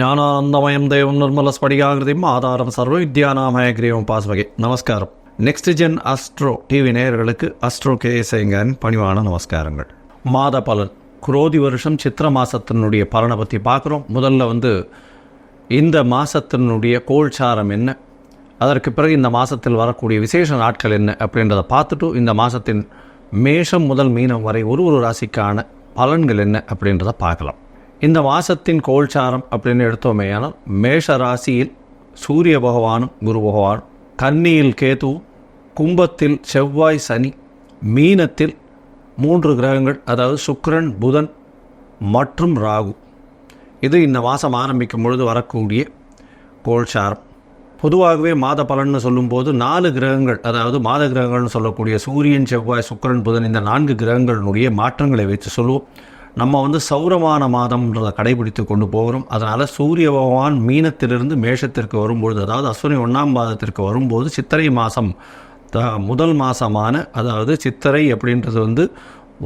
ஞானானந்தமயம் தேவம் நிர்மல ஸ்படிகாகிருதியும் ஆதாரம் சர்வ வித்யானாமய கிரீவம் பாஸ்வகை நமஸ்காரம். நெக்ஸ்ட் ஜென் அஸ்ட்ரோ டிவி நேயர்களுக்கு அஸ்ட்ரோ கே சேங்கன் பணிவான நமஸ்காரங்கள். மாத பலன். குரோதி வருஷம் சித்திர மாதத்தினுடைய பலனை பற்றி பார்க்குறோம். முதல்ல வந்து இந்த மாதத்தினுடைய கோல்சாரம் என்ன? அதற்கு பிறகு இந்த மாதத்தில் வரக்கூடிய விசேஷ நாட்கள் என்ன? அப்படின்றத பார்த்துட்டு இந்த மாதத்தின் மேஷம் முதல் மீனம் வரை ஒரு ஒரு ராசிக்கான பலன்கள் என்ன? அப்படின்றத பார்க்கலாம். இந்த மாதத்தின் கோல்சாரம் அப்படின்னு எடுத்தோமேயானால் மேஷ ராசியில் சூரிய பகவானும் குரு பகவானும் கன்னியில் கேது கும்பத்தில் செவ்வாய் சனி மீனத்தில் மூன்று கிரகங்கள் அதாவது சுக்ரன் புதன் மற்றும் ராகு. இது இந்த மாதம் ஆரம்பிக்கும் பொழுது வரக்கூடிய கோல்சாரம். பொதுவாகவே மாத பலன்னு சொல்லும்போது நாலு கிரகங்கள் அதாவது மாத கிரகங்கள்னு சொல்லக்கூடிய சூரியன் செவ்வாய் சுக்கரன் புதன் இந்த நான்கு கிரகங்களினுடைய மாற்றங்களை வைத்து சொல்லுவோம். நம்ம வந்து சௌரமான மாதம்ன்றதை கடைபிடித்து கொண்டு போகிறோம். அதனால் சூரிய பகவான் மீனத்திலிருந்து மேஷத்திற்கு வரும்பொழுது அதாவது அஸ்வினி ஒன்றாம் பாதத்திற்கு வரும்போது சித்திரை மாதம் த முதல் மாதமான அதாவது சித்திரை அப்படின்றது வந்து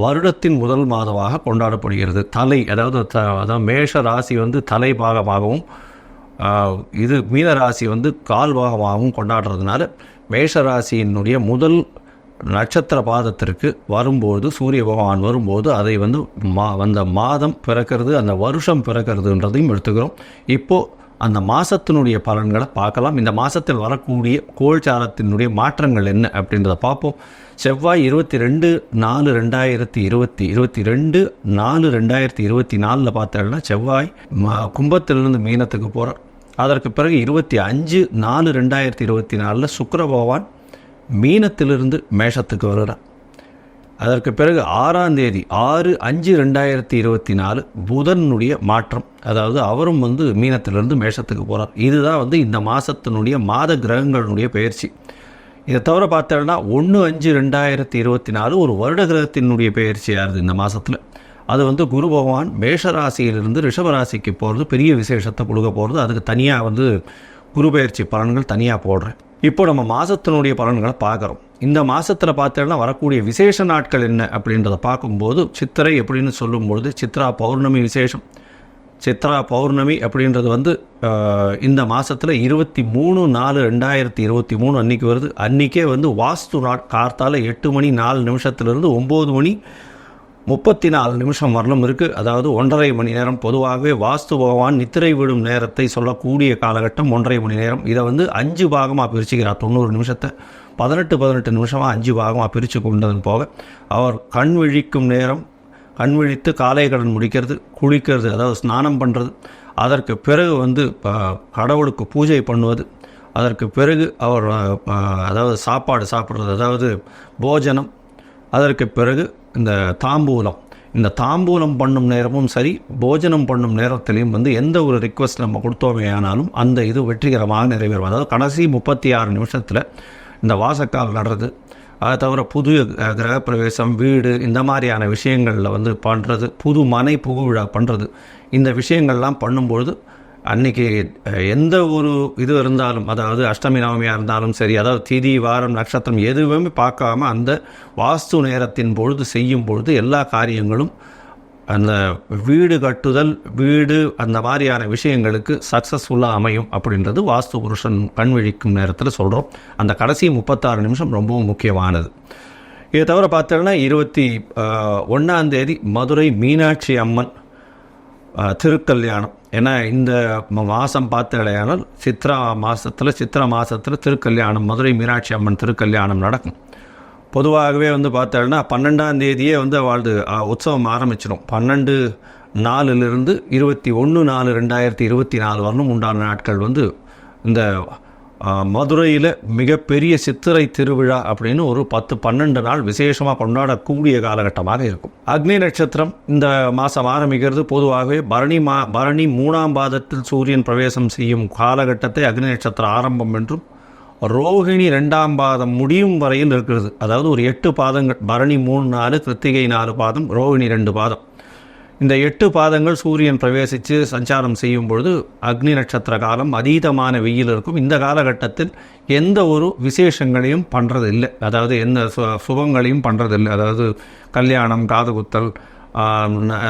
வருடத்தின் முதல் மாதமாக கொண்டாடப்படுகிறது. தலை அதாவது த அதாவது மேஷ ராசி வந்து தலை பாகமாகவும் இது மீன ராசி வந்து கால் பாகமாகவும் கொண்டாடுறதுனால மேஷ ராசியினுடைய முதல் நட்சத்திர பாதத்திற்கு வரும்போது சூரிய பகவான் வரும்போது அதை வந்து மா அந்த மாதம் பிறக்கிறது அந்த வருஷம் பிறக்கிறதுன்றதையும் எடுத்துக்கிறோம். இப்போது அந்த மாதத்தினுடைய பலன்களை பார்க்கலாம். இந்த மாதத்தில் வரக்கூடிய கோல்சாரத்தினுடைய மாற்றங்கள் என்ன அப்படின்றத பார்ப்போம். செவ்வாய் இருபத்தி ரெண்டு நாலு ரெண்டாயிரத்தி இருபத்தி இருபத்தி ரெண்டு நாலு ரெண்டாயிரத்தி இருபத்தி நாலில் பார்த்தோம்னா செவ்வாய் கும்பத்திலிருந்து மீனத்துக்கு போகிறார் அதற்கு பிறகு இருபத்தி அஞ்சு நாலு ரெண்டாயிரத்தி இருபத்தி நாலில் சுக்கர பகவான் மீனத்திலிருந்து மேஷத்துக்கு வருகிறார் அதற்கு பிறகு ஆறாம் தேதி ஆறு அஞ்சு ரெண்டாயிரத்தி இருபத்தி நாலு புதனுடைய மாற்றம். அதாவது அவரும் வந்து மீனத்திலிருந்து மேஷத்துக்கு போகிறார் இதுதான் வந்து இந்த மாதத்தினுடைய மாத கிரகங்களுடைய பயிற்சி இதை தவிர பார்த்தோம்னா ஒன்று அஞ்சு ரெண்டாயிரத்தி இருபத்தி நாலு ஒரு வருட கிரகத்தினுடைய பயிற்சியாகுது இந்த மாதத்தில் அது வந்து குரு பகவான் மேஷராசியிலிருந்து ரிஷபராசிக்கு போகிறது பெரிய விசேஷத்தை கொடுக்க போகிறது அதுக்கு தனியாக வந்து குரு பயிற்சி பலன்கள் தனியாக போடுறேன். இப்போ நம்ம மாதத்தினுடைய பலன்களை பார்க்குறோம். இந்த மாதத்தில் பார்த்தோம்னா வரக்கூடிய விசேஷ நாட்கள் என்ன அப்படின்றத பார்க்கும்போது சித்திரை எப்படின்னு சொல்லும்பொழுது சித்ரா பௌர்ணமி விசேஷம். சித்ரா பௌர்ணமி அப்படின்றது வந்து இந்த மாதத்தில் இருபத்தி மூணு நாலு ரெண்டாயிரத்தி இருபத்தி மூணு அன்றைக்கி வருது. அன்றைக்கே வந்து வாஸ்து நாட் கார்த்தால் எட்டு மணி நாலு நிமிஷத்துலேருந்து ஒம்பது மணி முப்பத்தி நாலு நிமிஷம் வரலும் இருக்குது அதாவது ஒன்றரை மணி நேரம் பொதுவாகவே வாஸ்து பகவான் நித்திரை விடும் நேரத்தை சொல்லக்கூடிய காலகட்டம் ஒன்றரை மணி நேரம். இதை வந்து அஞ்சு பாகமாக பிரிச்சுக்கிறார் தொண்ணூறு நிமிஷத்தை. பதினெட்டு பதினெட்டு நிமிஷமாக அஞ்சு பாகமாக பிரித்து கொண்டதன் போக அவர் கண் விழிக்கும் நேரம் கண் விழித்து காலை கடன் முடிக்கிறது குளிக்கிறது அதாவது ஸ்நானம் பண்ணுறது அதற்கு பிறகு வந்து ப- கடவுளுக்கு பூஜை பண்ணுவது. அதற்கு பிறகு அவர் அதாவது சாப்பாடு சாப்பிட்றது அதாவது போஜனம். அதற்கு பிறகு இந்த தாம்பூலம் இந்த தாம்பூலம் பண்ணும் நேரமும் சரி போஜனம் பண்ணும் நேரத்திலையும் வந்து எந்த ஒரு ரிக்வஸ்ட் நம்ம கொடுத்தோமே ஆனாலும் அந்த இது வெற்றிகரமாக நிறைவேறும். அதாவது கடைசி முப்பத்தி ஆறு நிமிஷத்தில் இந்த வாசக்கால் நடுறது அதை தவிர புது கிரகப்பிரவேசம் வீடு இந்த மாதிரியான விஷயங்களில் வந்து பண்ணுறது புது மனை புகுவிழா பண்ணுறது இந்த விஷயங்கள்லாம் பண்ணும்பொழுது அன்னைக்கு எந்த ஒரு இது இருந்தாலும் அதாவது அஷ்டமி நவமியாக இருந்தாலும் சரி அதாவது திதி வாரம் நட்சத்திரம் எதுவுமே பார்க்காம அந்த வாஸ்து நேரத்தின் பொழுது செய்யும் பொழுது எல்லா காரியங்களும் அந்த வீடு கட்டுதல் வீடு அந்த மாதிரியான விஷயங்களுக்கு சக்ஸஸ்ஃபுல்லாக அமையும் அப்படின்றது வாஸ்து புருஷன் கண் விழிக்கும் நேரத்தில் சொல்கிறோம் அந்த கடைசி முப்பத்தாறு நிமிஷம் ரொம்பவும் முக்கியமானது. இதை தவிர பார்த்தோன்னா இருபத்தி ஒன்றாந்தேதி மதுரை மீனாட்சி அம்மன் திருக்கல்யாணம். ஏன்னா இந்த மாதம் பார்த்தடையானால் சித்ரா மாதத்தில் சித்ரா மாதத்தில் திருக்கல்யாணம் மதுரை மீனாட்சி அம்மன் திருக்கல்யாணம் நடக்கும். பொதுவாகவே வந்து பார்த்தோன்னா பன்னெண்டாம் தேதியே வந்து வாழ்ந்து உற்சவம் ஆரம்பிச்சிடும் பன்னெண்டு நாலுலேருந்து இருபத்தி ஒன்று நாலு ரெண்டாயிரத்தி இருபத்தி நாலு வரணும். உண்டான நாட்கள் வந்து இந்த மதுரையில் மிகப்பெரிய சித்திரை திருவிழா அப்படின்னு ஒரு பத்து பன்னெண்டு நாள் விசேஷமாக கொண்டாடக்கூடிய காலகட்டமாக இருக்கும். அக்னி நட்சத்திரம் இந்த மாதம் ஆரம்பிக்கிறது. பொதுவாகவே பரணி மா பரணி மூணாம் பாதத்தில் சூரியன் பிரவேசம் செய்யும் காலகட்டத்தை அக்னி நட்சத்திரம் ஆரம்பம் என்றும் ரோகிணி ரெண்டாம் பாதம் முடியும் வரையில் இருக்கிறது. அதாவது ஒரு எட்டு பாதங்கள் பரணி மூணு நாலு கிருத்திகை நாலு பாதம் ரோகிணி ரெண்டு பாதம். இந்த எட்டு பாதங்கள் சூரியன் பிரவேசித்து சஞ்சாரம் செய்யும் பொழுது அக்னி நட்சத்திர காலம் அதீதமான வெயில் இருக்கும். இந்த காலகட்டத்தில் எந்த ஒரு விசேஷங்களையும் பண்ணுறது இல்லை அதாவது எந்த சு சுபங்களையும் பண்ணுறது இல்லை அதாவது கல்யாணம் காதுகுத்தல்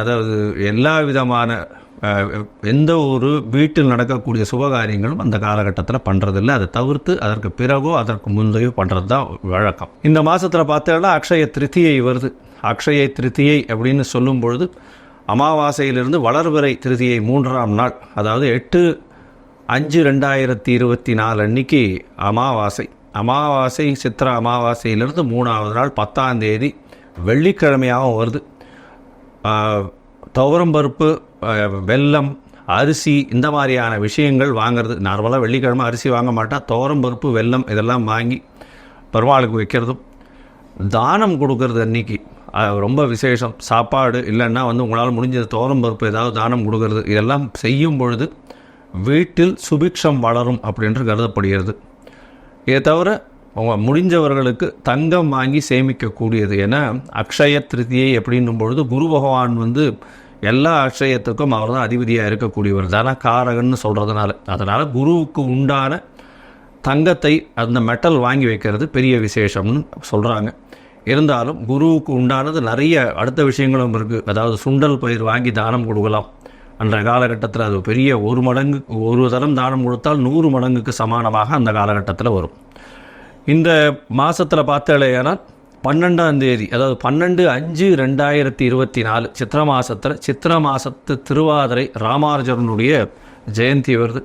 அதாவது எல்லா விதமான எந்த ஒரு வீட்டில் நடக்கக்கூடிய சுபகாரியங்களும் அந்த காலகட்டத்தில் பண்ணுறதில்ல அதை தவிர்த்து அதற்கு பிறகோ அதற்கு முந்தையோ பண்ணுறது தான் வழக்கம். இந்த மாதத்தில் பார்த்தோன்னா அக்ஷய திருத்தியை வருது. அக்ஷய திருத்தியை அப்படின்னு சொல்லும் பொழுது அமாவாசையிலிருந்து வளர்வரை திருதியை மூன்றாம் நாள் அதாவது எட்டு அஞ்சு ரெண்டாயிரத்தி இருபத்தி நாலு அன்னைக்கு அமாவாசை. அமாவாசை சித்திர அமாவாசையிலிருந்து மூணாவது நாள் பத்தாம் தேதி வெள்ளிக்கிழமையாகவும் வருது. துவரம் துவரம்பருப்பு வெல்லம் அரிசி இந்த மாதிரியான விஷயங்கள் வாங்குறது. நார்மலாக வெள்ளிக்கிழமை அரிசி வாங்க மாட்டா துவரம்பருப்பு வெல்லம் இதெல்லாம் வாங்கி பெருமாளுக்கு வைக்கிறதும். தானம் கொடுக்கறது அன்னைக்கு. ரொம்ப விசேஷம். சாப்பாடு இல்லைன்னா வந்து உங்களால் முடிஞ்ச தோரம் பருப்பு ஏதாவது தானம் கொடுக்கறது இதெல்லாம் செய்யும் பொழுது வீட்டில் சுபிக்ஷம் வளரும் அப்படின்று கருதப்படுகிறது. இதை தவிர அவங்க முடிஞ்சவர்களுக்கு தங்கம் வாங்கி சேமிக்கக்கூடியது ஏன்னா அக்ஷய திருதியை அப்படின்னும் பொழுது குரு பகவான் வந்து எல்லா அக்ஷயத்துக்கும் அவர் தான் அதிபதியாக இருக்கக்கூடியவர் தனகாரகன்னு சொல்கிறதுனால அதனால் குருவுக்கு உண்டான தங்கத்தை அந்த மெட்டல் வாங்கி வைக்கிறது பெரிய விசேஷம்னு சொல்கிறாங்க இருந்தாலும் குருவுக்கு உண்டானது நிறைய அடுத்த விஷயங்களும் இருக்குது அதாவது சுண்டல் பயிர் வாங்கி தானம் கொடுக்கலாம். அன்ற காலகட்டத்தில் அது பெரிய ஒரு மடங்கு ஒரு தரம் தானம் கொடுத்தால் நூறு மடங்குக்கு சமானமாக அந்த காலகட்டத்தில் வரும். இந்த மாதத்தில் பார்த்தாலேயானால் பன்னெண்டாம் தேதி அதாவது பன்னெண்டு அஞ்சு ரெண்டாயிரத்தி இருபத்தி நாலு சித்திர மாதத்தில் சித்திர மாதத்து திருவாதிரை ராமானுஜரனுடைய ஜெயந்தி வருது.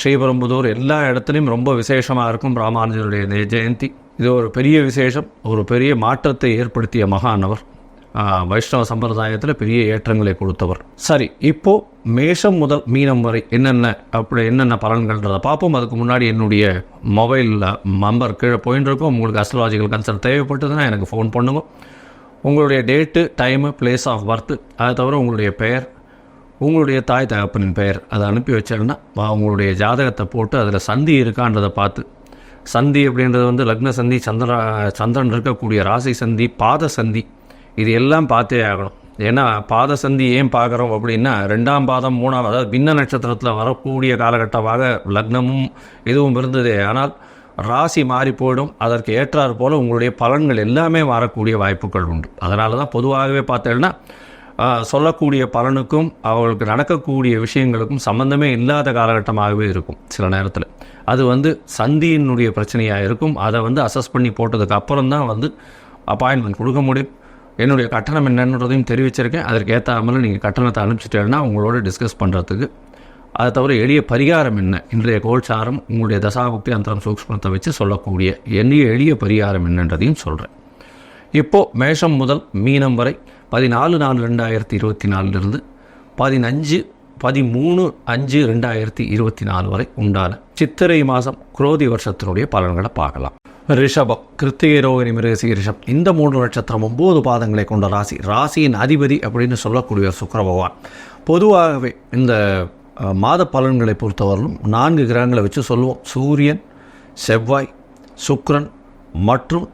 ஸ்ரீபெரும்புதூர் எல்லா இடத்துலையும் ரொம்ப விசேஷமாக இருக்கும் ராமானுஜருடைய ஜெயந்தி. இது ஒரு பெரிய விசேஷம் ஒரு பெரிய மாற்றத்தை ஏற்படுத்திய மகானவர். வைஷ்ணவ சம்பிரதாயத்தில் பெரிய ஏற்றங்களை கொடுத்தவர். சரி இப்போது மேஷம் முதல் மீனம் வரை என்னென்ன அப்படி என்னென்ன பலன்கள்ன்றதை பார்ப்போம். அதுக்கு முன்னாடி என்னுடைய மொபைலில் நம்பர் கீழே போயின்னு இருக்கும். உங்களுக்கு அஸ்ட்ராலஜிக்கல் கன்சல்ட் தேவைப்பட்டதுன்னா எனக்கு ஃபோன் பண்ணுங்க. உங்களுடைய date time place of birth அதை தவிர உங்களுடைய பெயர் உங்களுடைய தாய் தகப்பனின் பெயர் அதை அனுப்பி வச்சேன்னா உங்களுடைய ஜாதகத்தை போட்டு அதில் சந்தி இருக்கான்றதை பார்த்து சந்தி அப்படின்றது வந்து லக்ன சந்தி சந்திரா சந்திரன் இருக்கக்கூடிய ராசி சந்தி பாத சந்தி. இது எல்லாம் பார்த்தே ஆகணும். ஏன்னா பாத சந்தி ஏன் பார்க்குறோம் அப்படின்னா ரெண்டாம் பாதம் மூணாம் அதாவது பின்ன நட்சத்திரத்தில் வரக்கூடிய காலகட்டமாக லக்னமும் இதுவும் இருந்தது. ஆனால் ராசி மாறி போயிடும். அதற்கு ஏற்றாறு போல் உங்களுடைய பலன்கள் எல்லாமே மாறக்கூடிய வாய்ப்புகள் உண்டு. அதனால தான் பொதுவாகவே பார்த்தேன்னா சொல்லக்கூடிய பலனுக்கும் அவர்களுக்கு நடக்கக்கூடிய விஷயங்களுக்கும் சம்பந்தமே இல்லாத காலகட்டமாகவே இருக்கும் சில நேரத்தில். அது வந்து சந்தியினுடைய பிரச்சனையாக இருக்கும். அதை வந்து அசஸ் பண்ணி போட்டதுக்கு அப்புறம் தான் வந்து அப்பாயின்மெண்ட் கொடுக்க முடியும். என்னுடைய கட்டணம் என்னன்றதையும் தெரிவிச்சிருக்கேன். அதற்கு ஏற்றாமல் நீங்கள் கட்டணத்தை அனுப்பிச்சிட்டேன்னா உங்களோட டிஸ்கஸ் பண்ணுறதுக்கு அதை தவிர எளிய பரிகாரம் என்ன? இன்றைய கோல்சாரம் உங்களுடைய தசாபுக்தி அந்தரம் சூக்ஷ்மத்தை வச்சு சொல்லக்கூடிய எளிய எளிய பரிகாரம் என்னன்றதையும் சொல்கிறேன் இப்போது மேஷம் முதல் மீனம் வரை பதினாலு நாலு ரெண்டாயிரத்தி இருபத்தி நாலுலேருந்து பதினஞ்சு பதிமூணு அஞ்சு ரெண்டாயிரத்தி இருபத்தி நாலு வரை உண்டான சித்திரை மாதம் குரோதி வருஷத்தினுடைய பலன்களை பார்க்கலாம். ரிஷபம் கிருத்திகை ரோகிணி மிருகசி ரிஷப் இந்த மூன்று நட்சத்திரம் ஒம்பது பாதங்களை கொண்ட ராசி ராசியின் அதிபதி அப்படின்னு சொல்லக்கூடிய சுக்கர பகவான். பொதுவாகவே இந்த மாத பலன்களை பொறுத்தவரையிலும் நான்கு கிரகங்களை வச்சு சொல்லுவோம். சூரியன் செவ்வாய் சுக்ரன் மற்றும்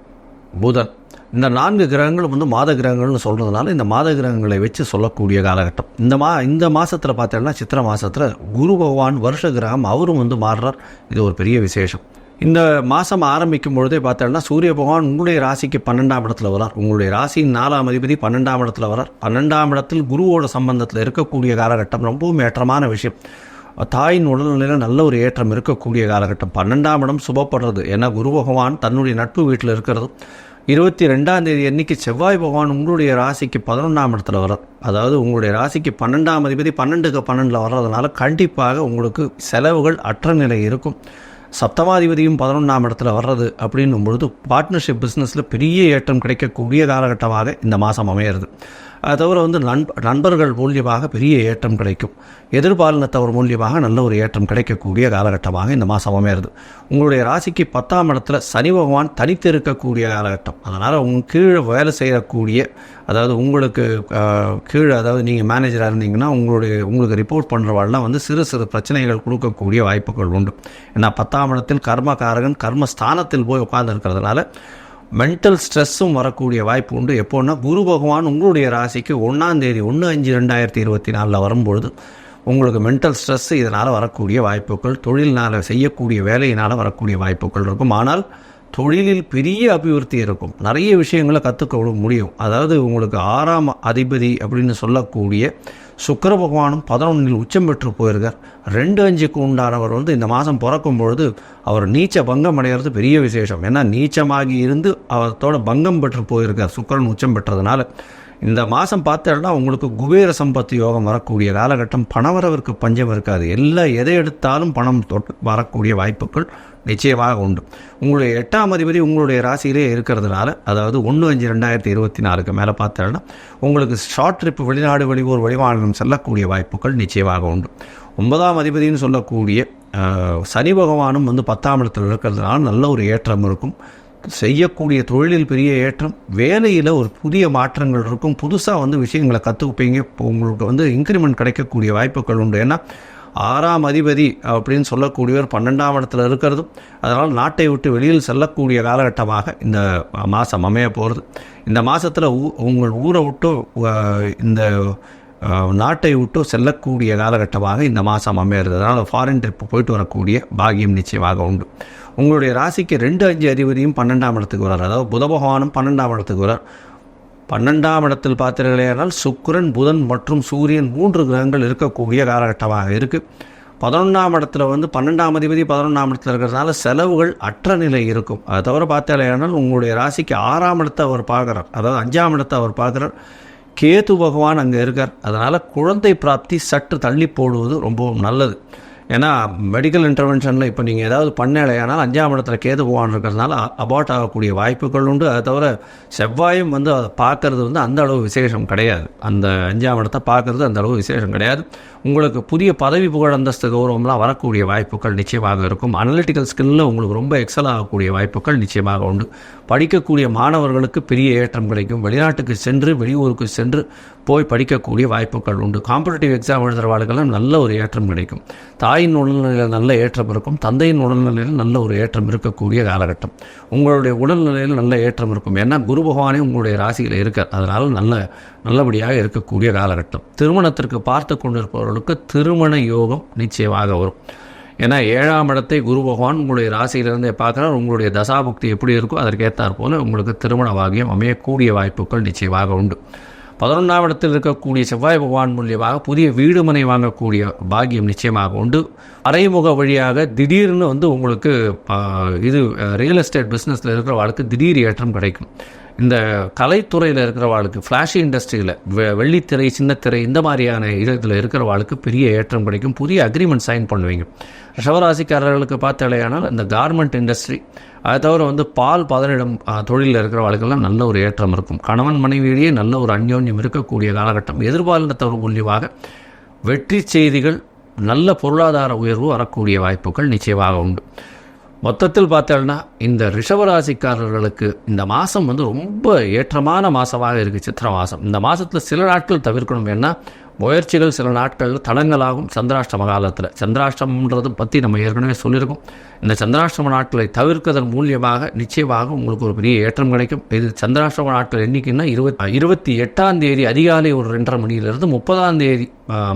புதன். இந்த நான்கு கிரகங்களும் வந்து மாத கிரகங்கள்னு சொல்கிறதுனால இந்த மாத கிரகங்களை வச்சு சொல்லக்கூடிய காலகட்டம். இந்த மா இந்த மாதத்தில் பார்த்தோம்னா சித்திர மாதத்தில் குரு பகவான் வருஷ கிரகம் அவரும் வந்து மாறுறார். இது ஒரு பெரிய விசேஷம். இந்த மாதம் ஆரம்பிக்கும் பொழுதே பார்த்தோம்னா சூரிய பகவான் உங்களுடைய ராசிக்கு பன்னெண்டாம் இடத்துல வரார். உங்களுடைய ராசியின் நாலாம் அதிபதி பன்னெண்டாம் இடத்துல வரார். பன்னெண்டாம் இடத்தில் குருவோட சம்பந்தத்தில் இருக்கக்கூடிய காலகட்டம் ரொம்பவும் ஏற்றமான விஷயம். தாயின் உடல்நிலையில் நல்ல ஒரு ஏற்றம் இருக்கக்கூடிய காலகட்டம். பன்னெண்டாம் இடம் சுபப்படுறது. ஏன்னா குரு பகவான் தன்னுடைய நட்பு வீட்டில் இருக்கிறதும் இருபத்தி ரெண்டாம் தேதி அன்னைக்கு செவ்வாய் பகவான் உங்களுடைய ராசிக்கு பதினொன்றாம் இடத்துல வர்றார் அதாவது உங்களுடைய ராசிக்கு பன்னெண்டாம் அதிபதி பன்னெண்டுக்கு பன்னெண்டில் வர்றதுனால கண்டிப்பாக உங்களுக்கு செலவுகள் அற்ற நிலை இருக்கும். சப்தமாதிபதியும் பதினொன்றாம் இடத்துல வர்றது அப்படின்னும் பொழுது பார்ட்னர்ஷிப் பிஸ்னஸில் பெரிய ஏற்றம் கிடைக்கக்கூடிய காலகட்டமாக இந்த மாதம் அமையிறது. அது தவிர வந்து நண்ப நண்பர்கள் மூலியமாக பெரிய ஏற்றம் கிடைக்கும். எதிர்பாலினத்தவர் மூலியமாக நல்ல ஒரு ஏற்றம் கிடைக்கக்கூடிய காலகட்டமாக இந்த மாதம் அமையிறது உங்களுடைய ராசிக்கு பத்தாம் இடத்துல சனி பகவான் தனித்து இருக்கக்கூடிய காலகட்டம். அதனால் உங்கள் கீழே வேலை செய்யக்கூடிய அதாவது உங்களுக்கு கீழே அதாவது நீங்கள் மேனேஜராக இருந்தீங்கன்னா உங்களுடைய உங்களுக்கு ரிப்போர்ட் பண்ணுறவாள்லாம் வந்து சிறு சிறு பிரச்சனைகள் கொடுக்கக்கூடிய வாய்ப்புகள் உண்டு. ஏன்னா பத்தாம் இடத்தில் கர்மகாரகன் கர்மஸ்தானத்தில் போய் உட்கார்ந்து இருக்கிறதுனால மென்டல் ஸ்ட்ரெஸ்ஸும் வரக்கூடிய வாய்ப்பு உண்டு. எப்போன்னா குரு பகவான் உங்களுடைய ராசிக்கு ஒன்றாந்தேதி ஒன்று அஞ்சு ரெண்டாயிரத்தி இருபத்தி நாலில் வரும்பொழுது உங்களுக்கு மென்டல் ஸ்ட்ரெஸ்ஸு இதனால் வரக்கூடிய வாய்ப்புகள் தொழிலினால் செய்யக்கூடிய வேலையினால் வரக்கூடிய வாய்ப்புகள் இருக்கும். ஆனால் தொழிலில் பெரிய அபிவிருத்தி இருக்கும். நிறைய விஷயங்களை கற்றுக்க முடியும். அதாவது உங்களுக்கு ஆறாம் அதிபதி அப்படின்னு சொல்லக்கூடிய சுக்கிர பகவானும் பதினொன்றில் உச்சம் பெற்று போயிருக்கார். ரெண்டு அஞ்சுக்கு உண்டானவர் வந்து இந்த மாதம் பிறக்கும் பொழுது அவர் நீச்ச பங்கம் அடைகிறது பெரிய விசேஷம். ஏன்னா நீச்சமாகி இருந்து அவத்தோட பங்கம் பெற்று போயிருக்கார். சுக்கிரன் உச்சம் பெற்றதுனால. இந்த மாதம் பார்த்தோம்னா உங்களுக்கு குபேர சம்பத்து யோகம் வரக்கூடிய காலகட்டம் பணவரவிற்கு பஞ்சம் இருக்காது. எல்லாம் எதை எடுத்தாலும் பணம் தொட்டு வரக்கூடிய வாய்ப்புகள் நிச்சயமாக உண்டு. உங்களுடைய எட்டாம் அதிபதி உங்களுடைய ராசியிலே இருக்கிறதுனால அதாவது ஒன்று அஞ்சு ரெண்டாயிரத்தி இருபத்தி நாலுக்கு மேலே பார்த்தோம்னா உங்களுக்கு ஷார்ட் ட்ரிப் வெளிநாடு வெளியூர் வெளிமாநிலம் செல்லக்கூடிய வாய்ப்புகள் நிச்சயமாக உண்டு. ஒன்பதாம் அதிபதினு சொல்லக்கூடிய சனி பகவானும் வந்து பத்தாம் இடத்தில் இருக்கிறதுனால நல்ல ஒரு ஏற்றம் இருக்கும். செய்யக்கூடிய தொழிலில் பெரிய ஏற்றம் வேலையில் ஒரு புதிய மாற்றங்கள் இருக்கும். புதுசாக வந்து விஷயங்களை கற்றுக்குப்பீங்க இப்போ உங்களுக்கு வந்து இன்க்ரிமெண்ட் கிடைக்கக்கூடிய வாய்ப்புகள் உண்டு. ஏன்னா ஆறாம் அதிபதி அப்படின்னு சொல்லக்கூடியவர் பன்னெண்டாம் இடத்துல இருக்கிறதும் அதனால் நாட்டை விட்டு வெளியில் செல்லக்கூடிய காலகட்டமாக இந்த மாதம் அமைய போகிறது இந்த மாதத்தில் ஊ உங்கள் ஊரை விட்டு இந்த நாட்டை விட்டு செல்லக்கூடிய காலகட்டமாக இந்த மாதம் அமையிறது. அதனால் ஃபாரின் ட்ரிப் போயிட்டு வரக்கூடிய பாகியம் நிச்சயமாக உண்டு. உங்களுடைய ராசிக்கு ரெண்டு அஞ்சு அதிபதியும் பன்னெண்டாம் இடத்துக்கு வரார் அதாவது புத பகவானும் பன்னெண்டாம் இடத்துக்கு வரார் பன்னெண்டாம் இடத்தில் பார்த்தீர்களேனால் சுக்கிரன் புதன் மற்றும் சூரியன் மூன்று கிரகங்கள் இருக்கக்கூடிய காலகட்டமாக இருக்குது பதினொன்றாம் இடத்துல வந்து பன்னெண்டாம் அதிபதி பதினொன்றாம் இடத்துல இருக்கிறதுனால செலவுகள் அற்ற நிலை இருக்கும். அதை தவிர பார்த்தாலேயானால் உங்களுடைய ராசிக்கு ஆறாம் இடத்தை அவர் பார்க்குறார். அதாவது அஞ்சாம் இடத்தை அவர் பார்க்குறார். கேது பகவான் அங்கே இருக்கார். அதனால் குழந்தை பிராப்தி சற்று தள்ளி போடுவது ரொம்பவும் நல்லது. ஏன்னா மெடிக்கல் இன்டர்வென்ஷனில் இப்போ நீங்கள் ஏதாவது பண்ணலையானால் அஞ்சாம் இடத்துல கேது பகவான் இருக்கிறதுனால அபார்ட் ஆகக்கூடிய வாய்ப்புகள் உண்டு. அதை தவிர செவ்வாயும் வந்து அதை பார்க்கறது வந்து அந்த அளவு விசேஷம் கிடையாது. அந்த அஞ்சாம் இடத்தை பார்க்கறது அந்த அளவு விசேஷம் கிடையாது. உங்களுக்கு புதிய பதவி புகழ் அந்தஸ்து கௌரவம்லாம் வரக்கூடிய வாய்ப்புகள் நிச்சயமாக இருக்கும். அனலிட்டிக்கல் ஸ்கில்லில் உங்களுக்கு ரொம்ப எக்ஸல் ஆகக்கூடிய வாய்ப்புகள் நிச்சயமாக உண்டு. படிக்கக்கூடிய மாணவர்களுக்கு பெரிய ஏற்றம் கிடைக்கும். வெளிநாட்டுக்கு சென்று வெளியூருக்கு சென்று போய் படிக்கக்கூடிய வாய்ப்புகள் உண்டு. காம்படிட்டிவ் எக்ஸாம் எழுதுகிறவாளுக்கெல்லாம் நல்ல ஒரு ஏற்றம் கிடைக்கும். தாயின் உடல்நிலையில் நல்ல ஏற்றம் இருக்கும். தந்தையின் உடல்நிலையில் நல்ல ஒரு ஏற்றம் இருக்கக்கூடிய காலகட்டம். உங்களுடைய உடல்நிலையில் நல்ல ஏற்றம் இருக்கும். ஏன்னா குரு பகவானே உங்களுடைய ராசியில் இருக்கார். அதனால் நல்ல நல்லபடியாக இருக்கக்கூடிய காலகட்டம். திருமணத்திற்கு பார்த்து கொண்டிருப்பவர்களுக்கு திருமண யோகம் நிச்சயமாக வரும். ஏன்னா ஏழாம் இடத்தை குரு பகவான் உங்களுடைய ராசியிலிருந்தே பார்க்குறார். உங்களுடைய தசாபுக்தி எப்படி இருக்கோ அதற்கேற்றாற் போல உங்களுக்கு திருமண வாகியம் அமையக்கூடிய வாய்ப்புகள் நிச்சயமாக உண்டு. பதினொன்றாம் இடத்தில் இருக்கக்கூடிய செவ்வாய் பகவான் மூலியமாக புதிய வீடு மனை வாங்கக்கூடிய பாக்கியம் நிச்சயமாக உண்டு. அறைமுக வழியாக திடீர்னு வந்து உங்களுக்கு இது ரியல் எஸ்டேட் பிஸ்னஸில் இருக்கிறவாளுக்கு திடீர் ஏற்றம் கிடைக்கும். இந்த கலைத்துறையில் இருக்கிறவாளுக்கு ஃப்ளாஷி இண்டஸ்ட்ரியில் வெ வெள்ளித்திரை சின்னத்திரை இந்த மாதிரியான இதில் இருக்கிறவாளுக்கு பெரிய ஏற்றம் கிடைக்கும். புதிய அக்ரிமெண்ட் சைன் பண்ணுவீங்க. ரிஷவராசிக்காரர்களுக்கு பார்த்தாலேயானால் இந்த கார்மெண்ட் இண்டஸ்ட்ரி அதை தவிர வந்து பால் பதனிடம் தொழிலில் இருக்கிறவர்களுக்கெல்லாம் நல்ல ஒரு ஏற்றம் இருக்கும். கணவன் மனைவியிலேயே நல்ல ஒரு அந்யோன்யம் இருக்கக்கூடிய காலகட்டம். எதிர்பாலினத்தவர் மூலியமாக வெற்றி செய்திகள் நல்ல பொருளாதார உயர்வு வரக்கூடிய வாய்ப்புகள் நிச்சயமாக உண்டு. மொத்தத்தில் பார்த்தோம்னா இந்த ரிஷவராசிக்காரர்களுக்கு இந்த மாதம் வந்து ரொம்ப ஏற்றமான மாதமாக இருக்குது சித்திர மாதம் இந்த மாதத்தில் சில நாட்கள் தவிர்க்கணும். ஏன்னா முயற்சிகள் சில நாட்களில் தடங்களாகும் சந்திராஷ்டம காலத்தில். சந்திராஷ்டமன்றது பற்றி நம்ம ஏற்கனவே சொல்லியிருக்கோம். இந்த சந்திராஷ்டம நாட்களை தவிர்க்கதன் மூலியமாக நிச்சயமாக உங்களுக்கு ஒரு பெரிய ஏற்றம் கிடைக்கும். இது சந்திராஷ்டம நாட்கள் எண்ணிக்கைன்னா இருபத்தி இருபத்தி எட்டாம் தேதி அதிகாலை ஒரு ரெண்டரை மணியிலிருந்து முப்பதாம் தேதி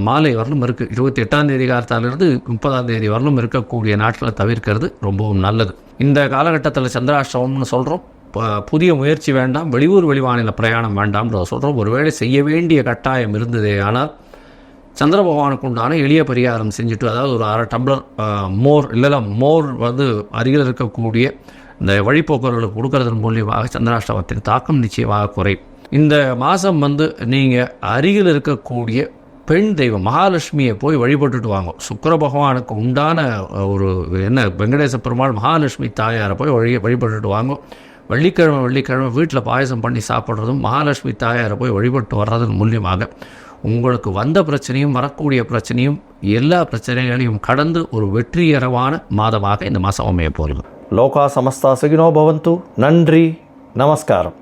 மாலை வரலும் இருக்குது இருபத்தி எட்டாம் தேதி காலத்தாலிருந்து முப்பதாம் தேதி வரலும் இருக்கக்கூடிய நாட்களை தவிர்க்கிறது ரொம்பவும் நல்லது. இந்த காலகட்டத்தில் சந்திராஷ்டமம்னு சொல்கிறோம் புதிய முயற்சி வேண்டாம் வெளியூர் வெளிமாநில பிரயாணம் வேண்டாம்ன்ற சொல்கிறோம் ஒருவேளை செய்ய வேண்டிய கட்டாயம் இருந்ததே ஆனால் சந்திர பகவானுக்கு உண்டான எளிய பரிகாரம் செஞ்சுட்டு அதாவது ஒரு அரை டம்ளர் மோர் இல்லைல்ல மோர் வந்து அருகில் இருக்கக்கூடிய இந்த வழிபோக்கர்களுக்கு கொடுக்கறதன் மூலியமாக சந்திராஷ்டமத்தின் தாக்கம் நிச்சயமாக குறையும். இந்த மாதம் வந்து நீங்கள் அருகில் இருக்கக்கூடிய பெண் தெய்வம் மகாலட்சுமியை போய் வழிபட்டுட்டு வாங்க. சுக்கர பகவானுக்கு உண்டான ஒரு என்ன வெங்கடேச பெருமாள் மகாலட்சுமி தாயாரை போய் வழி வழிபட்டுட்டு வாங்க. வெள்ளிக்கிழமை வெள்ளிக்கிழமை வீட்டில் பாயசம் பண்ணி சாப்பிட்றதும் மகாலட்சுமி தாயாரை போய் வழிபட்டு வர்றதன் மூலியமாக உங்களுக்கு வந்த பிரச்சனையும் வரக்கூடிய பிரச்சனையும் எல்லா பிரச்சனைகளையும் கடந்து ஒரு வெற்றிகரமான மாதமாக இந்த மாதம் அமைய போகிறது. லோகா சமஸ்தா சுகினோ பவந்து. நன்றி. நமஸ்காரம்.